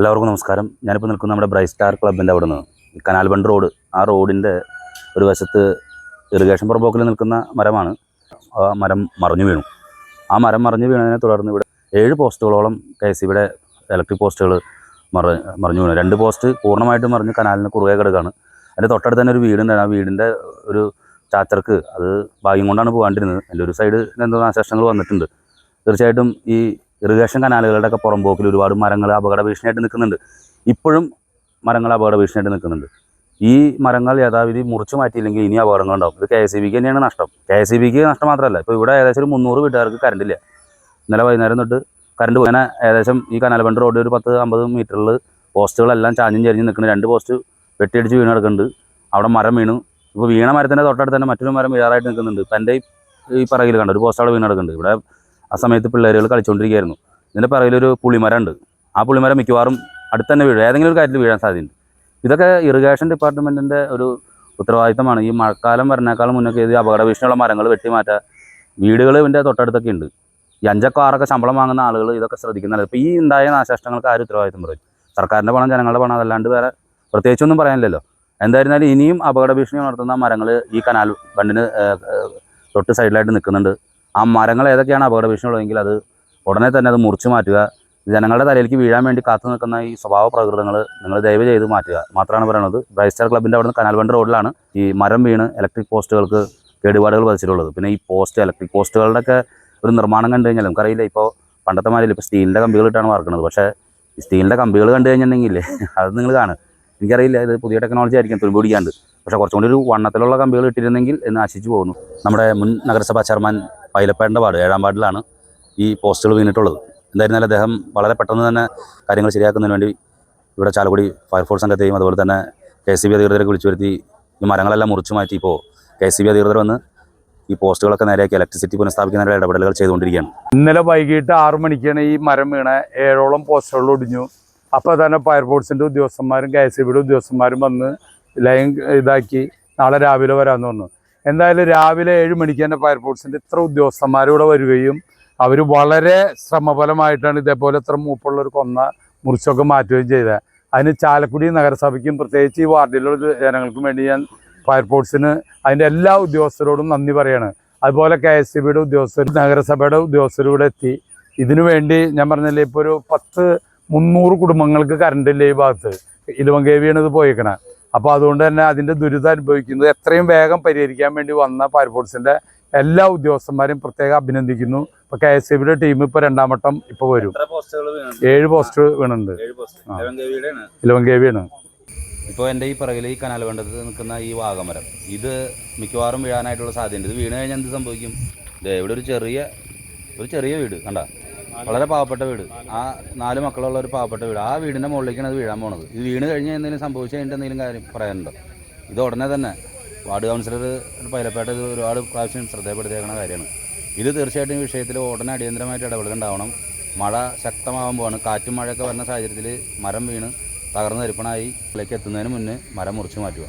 എല്ലാവർക്കും നമസ്കാരം. ഞാനിപ്പോൾ നിൽക്കുന്ന നമ്മുടെ ബ്രൈറ്റ് സ്റ്റാർ ക്ലബിന്റെ അവിടെ നിന്ന് കനാൽ ബണ്ട് റോഡ്. ആ റോഡിന്റെ ഒരു വശത്ത് ഇറിഗേഷൻ പുറമ്പോക്കിൽ നിൽക്കുന്ന മരമാണ്. ആ മരം മറിഞ്ഞു വീണു. ആ മരം മറിഞ്ഞു വീണതിനെ തുടർന്ന് ഇവിടെ ഏഴ് പോസ്റ്റുകളോളം കെ എസ് സിയുടെ ഇലക്ട്രിക് പോസ്റ്റുകൾ മറി മറിഞ്ഞു വീണു. രണ്ട് പോസ്റ്റ് പൂർണമായിട്ടും മറിഞ്ഞ് കനാലിന് കുറുകെ കിടക്കുകയാണ് അതിന്റെ തൊട്ടടുത്ത് തന്നെ ഒരു വീടുണ്ട്. ആ വീടിന്റെ ഒരു ചാച്ചർക്ക് അത് ഭാഗ്യം കൊണ്ടാണ് പോകാണ്ടിരുന്നത്. എന്റെ ഒരു സൈഡ് എന്തോ നാശനഷ്ടങ്ങൾ വന്നിട്ടുണ്ട്. തീർച്ചയായിട്ടും ഈ ഇറിഗേഷൻ കനാലുകളുടെ ഒക്കെ പുറമ്പോക്കിൽ ഒരുപാട് മരങ്ങൾ അപകട ഭീഷണിയായിട്ട് നിൽക്കുന്നുണ്ട്. ഇപ്പോഴും മരങ്ങൾ അപകട ഭീഷണിയായിട്ട് നിൽക്കുന്നുണ്ട്. ഈ മരങ്ങൾ യഥാവിധി മുറിച്ചു മാറ്റിയില്ലെങ്കിൽ ഇനി അപകടങ്ങൾ ഉണ്ടാവും. ഇത് കെ എസ് ഇ ബിക്ക് തന്നെയാണ് നഷ്ടം. കെ എസ് ഇ ബിക്ക് നഷ്ടം മാത്രമല്ല ഇപ്പോൾ ഇവിടെ ഏകദേശം ഒരു മുന്നൂറ് വീട്ടുകാർക്ക് കറണ്ട് ഇല്ല. ഇന്നലെ വൈകുന്നേരം തൊട്ട് കറണ്ട് പോയി. അങ്ങനെ ഏകദേശം ഈ കനാലബണ്ട് റോഡിൽ ഒരു പത്ത് അമ്പത് മീറ്ററിൽ പോസ്റ്റുകളെല്ലാം ചാഞ്ഞും ചരിഞ്ഞ് നിൽക്കുന്നു രണ്ട് പോസ്റ്റ് വെട്ടിയടിച്ച് വീണ് കിടക്കുന്നുണ്ട്. അവിടെ മരം വീണു. ഇപ്പോൾ വീണ മരത്തിന്റെ തൊട്ടടുത്ത് തന്നെ മറ്റൊരു മരം വീഴാറായിട്ട് നിൽക്കുന്നുണ്ട്. ഇപ്പം എന്റെ ഈ പറകിൽ കണ്ട ഒരു പോസ്റ്റ് അവിടെ വീണ് കിടക്കുന്നുണ്ട്. ഇവിടെ ആ സമയത്ത് പിള്ളേരുകൾ കളിച്ചുകൊണ്ടിരിക്കുകയായിരുന്നു ഇതിന്റെ പറയിലൊരു പുളിമരം ഉണ്ട് ആ പുളിമരം മിക്കവാറും അടുത്ത് തന്നെ വീഴും. ഏതെങ്കിലും ഒരു കാര്യത്തിൽ വീഴാൻ സാധ്യതയുണ്ട്. ഇതൊക്കെ ഇറിഗേഷൻ ഡിപ്പാർട്ട്മെന്റിന്റെ ഒരു ഉത്തരവാദിത്തമാണ്. ഈ മഴക്കാലം വരണേക്കാളും മുന്നൊക്കെ ഇത് അപകട ഭീഷണിയുള്ള മരങ്ങൾ വെട്ടി മാറ്റുക വീടുകൾ ഇതിന്റെ തൊട്ടടുത്തൊക്കെ ഉണ്ട്. ഈ അഞ്ചൊക്കെ ആറൊക്കെ ശമ്പളം വാങ്ങുന്ന ആളുകൾ ഇതൊക്കെ ശ്രദ്ധിക്കുന്നില്ല ഇപ്പോൾ ഈ ഉണ്ടായ നാശനഷ്ടങ്ങൾക്ക് ആരും ഉത്തരവാദിത്തം പറയും? സർക്കാരിന്റെ പണം ജനങ്ങളുടെ പണം അതല്ലാണ്ട് വേറെ പ്രത്യേകിച്ചൊന്നും പറയാനില്ലല്ലോ. എന്തായിരുന്നാലും ഇനിയും അപകട ഭീഷണി നടത്തുന്ന മരങ്ങൾ ഈ കനാൽ ബണ്ടിന് തൊട്ട് സൈഡിലായിട്ട് നിൽക്കുന്നുണ്ട്. ആ മരങ്ങൾ ഏതൊക്കെയാണ് അപകട ഭീഷണി അത് ഉടനെ തന്നെ അത് മുറിച്ച് മാറ്റുക. ജനങ്ങളുടെ തലയിലേക്ക് വീഴാൻ വേണ്ടി കാത്തു നിൽക്കുന്ന ഈ സ്വഭാവ പ്രകൃതങ്ങൾ നിങ്ങൾ ദയവ് ചെയ്ത് മാറ്റുക. മാത്രമാണ് പറയുന്നത്. ബ്രൈസ്റ്റർ ക്ലബിന്റെ അവിടെ നിന്ന് കനാൽ റോഡിലാണ് ഈ മരം വീണ് ഇലക്ട്രിക് പോസ്റ്റുകൾക്ക് കേടുപാടുകൾ വധിച്ചിട്ടുള്ളത് പിന്നെ ഈ പോസ്റ്റ് ഇലക്ട്രിക് പോസ്റ്റുകളുടെയൊക്കെ ഒരു നിർമ്മാണം കണ്ടു കഴിഞ്ഞാൽ നമുക്കറിയില്ല ഇപ്പോൾ പണ്ടത്തെ മാതിരി ഇപ്പോൾ സ്റ്റീലിന്റെ കമ്പികളിട്ടാണ് വറക്കുന്നത് പക്ഷേ സ്റ്റീലിന്റെ കമ്പികൾ കണ്ടു കഴിഞ്ഞിട്ടുണ്ടെങ്കിലേ അത് നിങ്ങൾ കാണും എനിക്കറിയില്ല ഇത് പുതിയ ടെക്നോളജി ആയിരിക്കും തുരുമ്പ് പക്ഷേ കുറച്ചും കൂടി ഒരു വണ്ണത്തിലുള്ള കമ്പികൾ ഇട്ടിരുന്നെങ്കിൽ എന്ന് ആശിച്ചു പോകുന്നു. നമ്മുടെ മുൻ നഗരസഭാ ചെയർമാൻ പൈലപ്പേടിന്റെ വാർഡ് ഏഴാം വാർഡിലാണ് ഈ പോസ്റ്റുകൾ വീണിട്ടുള്ളത്. എന്തായിരുന്നാലും അദ്ദേഹം വളരെ പെട്ടെന്ന് തന്നെ കാര്യങ്ങൾ ശരിയാക്കുന്നതിന് വേണ്ടി ഇവിടെ ചാലക്കുടി ഫയർഫോഴ്സ് സംഘത്തെയും അതുപോലെ തന്നെ കെ സി ബി അധികൃതരൊക്കെ വിളിച്ചു വരുത്തി ഈ മരങ്ങളെല്ലാം മുറിച്ചു മാറ്റി ഇപ്പോൾ കെ സി ബി അധികൃതർ വന്ന് ഈ പോസ്റ്റുകളൊക്കെ നേരെയാക്കി ഇലക്ട്രിസിറ്റി പുനഃസ്ഥാപിക്കുന്നതിനുള്ള ഇടപെടലുകൾ ചെയ്തുകൊണ്ടിരിക്കുകയാണ്. ഇന്നലെ വൈകിട്ട് ആറു മണിക്കാണ് ഈ മരം വീണ ഏഴോളം പോസ്റ്റുകൾ ഒടിഞ്ഞു. അപ്പോൾ തന്നെ ഫയർഫോഴ്സിന്റെ ഉദ്യോഗസ്ഥന്മാരും കെ എസ് സി ബിയുടെ ഉദ്യോഗസ്ഥന്മാരും വന്ന് ലൈൻ ഇതാക്കി നാളെ രാവിലെ വരാമെന്ന് പറഞ്ഞു. എന്തായാലും രാവിലെ ഏഴ് മണിക്ക് തന്നെ ഫയർഫോഴ്സിന്റെ ഇത്ര ഉദ്യോഗസ്ഥന്മാരൂടെ വരികയും അവർ വളരെ ശ്രമഫലമായിട്ടാണ് ഇതേപോലെ ഇത്ര മൂപ്പുള്ള ഒരു കൊന്ന മുറിച്ചൊക്കെ മാറ്റുകയും ചെയ്തത്. അതിന് ചാലക്കുടി നഗരസഭയ്ക്കും പ്രത്യേകിച്ച് ഈ വാർഡിലുള്ള ജനങ്ങൾക്കും വേണ്ടി ഞാൻ ഫയർഫോഴ്സിന് അതിന്റെ എല്ലാ ഉദ്യോഗസ്ഥരോടും നന്ദി പറയാണ്. അതുപോലെ കെ എസ് സി ബിയുടെ ഉദ്യോഗസ്ഥർ നഗരസഭയുടെ ഉദ്യോഗസ്ഥരും ഇവിടെ എത്തി. ഇതിനു വേണ്ടി ഞാൻ പറഞ്ഞില്ലേ ഇപ്പോൾ ഒരു പത്ത് മുന്നൂറ് കുടുംബങ്ങൾക്ക് കറണ്ട് ഇല്ല ഈ ഭാഗത്ത്? ഇലുവങ്കേവിയാണ് ഇത് പോയേക്കണേ. അപ്പോൾ അതുകൊണ്ട് തന്നെ അതിന്റെ ദുരിതം അനുഭവിക്കുന്നത് എത്രയും വേഗം പരിഹരിക്കാൻ വേണ്ടി വന്ന ഫയർഫോഴ്സിന്റെ എല്ലാ ഉദ്യോഗസ്ഥന്മാരെയും പ്രത്യേകം അഭിനന്ദിക്കുന്നു. ഇപ്പൊ കെ എസ് സി ബിയുടെ ടീം ഇപ്പൊ രണ്ടാം വട്ടം ഇപ്പൊ വരും. ഏഴ് പോസ്റ്റ് വീണുണ്ട്. ഇലവങ്കേവിയാണ്. ഇലവങ്കേവിയുടെയാണ് ഇലുവങ്കേവിയാണ് ഇപ്പോൾ എന്റെ ഈ പിറകിൽ ഈ കനാൽ വേണ്ടത് നിൽക്കുന്ന ഈ വാഗമരം. ഇത് മിക്കവാറും വീഴാനായിട്ടുള്ള സാധ്യതയുണ്ട്. ഇത് വീണ് കഴിഞ്ഞാൽ എന്ത് സംഭവിക്കും? ദേ ഇവിടെ ഒരു ചെറിയ ഒരു ചെറിയ വീട്. കണ്ട? വളരെ പാവപ്പെട്ട വീട്. ആ നാല് മക്കളുള്ള ഒരു പാവപ്പെട്ട വീട്. ആ വീടിന്റെ മുകളിലേക്കാണ് അത് വീഴാൻ പോണത്. ഇത് വീണ് കഴിഞ്ഞാൽ എന്തെങ്കിലും സംഭവിച്ചു കഴിഞ്ഞിട്ട് എന്തെങ്കിലും കാര്യം പറയാനുണ്ടോ? ഇത് ഉടനെ തന്നെ വാർഡ് കൗൺസിലർ പൈലപ്പേട്ട ഇത് ഒരുപാട് പ്രാവശ്യം ശ്രദ്ധയപ്പെടുത്തിയേക്കുന്ന കാര്യമാണ്. ഇത് തീർച്ചയായിട്ടും ഈ വിഷയത്തിൽ ഉടനെ അടിയന്തരമായിട്ട് ഇടപെടലുണ്ടാവണം മഴ ശക്തമാകുമ്പോഴാണ് കാറ്റും മഴയൊക്കെ വരുന്ന സാഹചര്യത്തിൽ മരം വീണ് തകർന്ന് തരിപ്പണായി ഇതിലേക്ക് എത്തുന്നതിന് മുന്നേ മരം മുറിച്ച് മാറ്റുക.